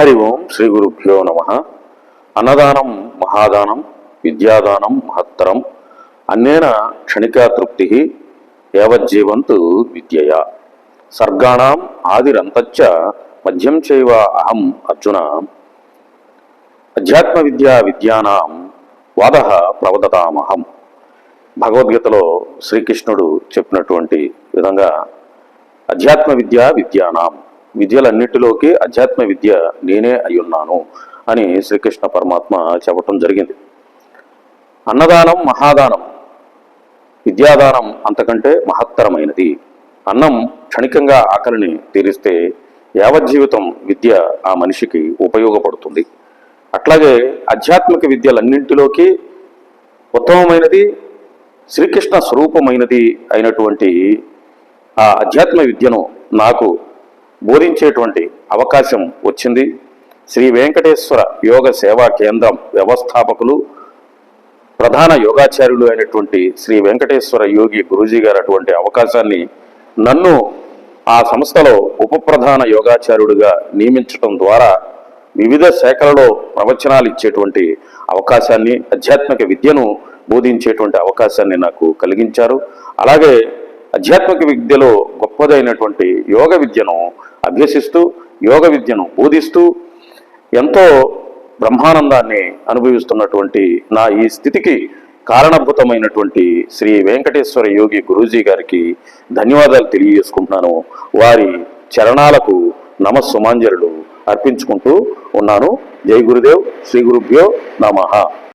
హరి ఓం శ్రీ గురుభ్యో నమ. అన్నదానం మహాదానం విద్యాదానం మహత్తరం అన్నేన క్షణికా తృప్తి యావజ్జీవంతు విద్యయా. సర్గాణం ఆదిరంతచ్చ మధ్యం చైవ అహం అర్జున. అధ్యాత్మ విద్యా విద్యానాం వాద ప్రవదతామహం. భగవద్గీతలో శ్రీకృష్ణుడు చెప్పినటువంటి విధంగా అధ్యాత్మ విద్య విద్యానాం. విద్యలన్నిటిలోకి అధ్యాత్మ విద్య నేనే అయ్యున్నాను అని శ్రీకృష్ణ పరమాత్మ చెప్పటం జరిగింది. అన్నదానం మహాదానం విద్యాదానం అంతకంటే మహత్తరమైనది. అన్నం క్షణికంగా ఆకలిని తీరిస్తే యావజ్జీవితం విద్య ఆ మనిషికి ఉపయోగపడుతుంది. అట్లాగే ఆధ్యాత్మిక విద్యలన్నింటిలోకి ఉత్తమమైనది శ్రీకృష్ణ స్వరూపమైనది అయినటువంటి ఆ అధ్యాత్మ విద్యను నాకు బోధించేటువంటి అవకాశం వచ్చింది. శ్రీ వెంకటేశ్వర యోగ సేవా కేంద్రం వ్యవస్థాపకులు ప్రధాన యోగాచార్యులు అయినటువంటి శ్రీ వెంకటేశ్వర యోగి గురూజీ గారు అటువంటి అవకాశాన్ని నన్ను ఆ సంస్థలో ఉప ప్రధాన యోగాచార్యుడిగా నియమించడం ద్వారా వివిధ శాఖలలో ప్రవచనాలు ఇచ్చేటువంటి అవకాశాన్ని ఆధ్యాత్మిక విద్యను బోధించేటువంటి అవకాశాన్ని నాకు కలిగించారు. అలాగే ఆధ్యాత్మిక విద్యలో గొప్పదైనటువంటి యోగ విద్యను అభ్యసిస్తూ యోగ విద్యను బోధిస్తూ ఎంతో బ్రహ్మానందాన్ని అనుభవిస్తున్నటువంటి నా ఈ స్థితికి కారణభూతమైనటువంటి శ్రీ వెంకటేశ్వర యోగి గురూజీ గారికి ధన్యవాదాలు తెలియజేసుకుంటున్నాను. వారి చరణాలకు నమస్సుమాంజరులు అర్పించుకుంటూ ఉన్నాను. జై గురుదేవ్ శ్రీ గురుభ్యో నమః.